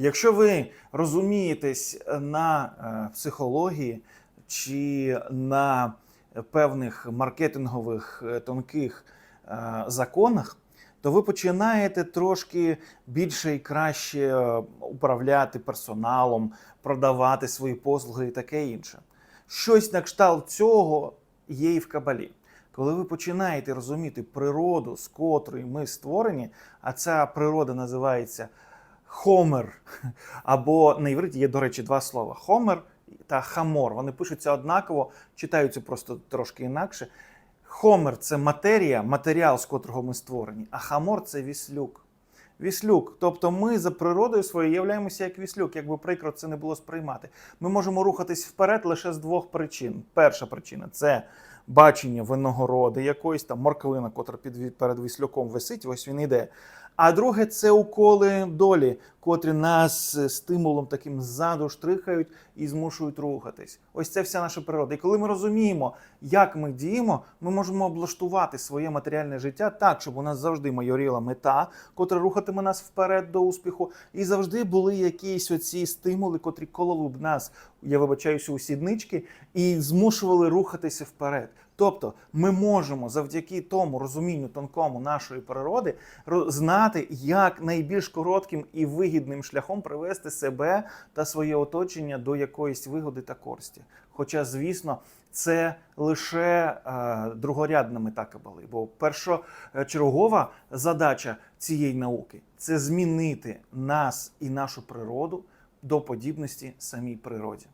Якщо ви розумієтесь на е, психології чи на певних маркетингових е, тонких е, законах, то ви починаєте трошки більше і краще е, управляти персоналом, продавати свої послуги і таке інше. Щось на кшталт цього є і в кабалі. Коли ви починаєте розуміти природу, з котрої ми створені, а ця природа називається хомер, або на івриті є, до речі, два слова: хомер та хамор. Вони пишуться однаково, читаються просто трошки інакше. Хомер це матерія, матеріал, з котрого ми створені, а хамор це віслюк. Віслюк, тобто ми за природою своєю являємося як віслюк, як би прикро це не було сприймати. Ми можемо рухатись вперед лише з двох причин. Перша причина це бачення виногороди якоїсь там морквина, котра під перед віслюком висить, ось він іде. А друге це уколи долі, котрі нас стимулом таким ззаду штрихають і змушують рухатись. Ось це вся наша природа. І коли ми розуміємо, як ми діємо, ми можемо облаштувати своє матеріальне життя так, щоб у нас завжди майоріла мета, котра рухатиме нас вперед до успіху, і завжди були якісь оці стимули, котрі кололи б нас, я вибачаюся, у сіднички, і змушували рухатися вперед. Тобто ми можемо завдяки тому розумінню тонкому нашої природи ро- знати, як найбільш коротким і вигідним шляхом привести себе та своє оточення до якоїсь вигоди та користі. Хоча, звісно, це лише е, другорядна мета кабали, бо першочергова задача цієї науки це змінити нас і нашу природу до подібності самій природі.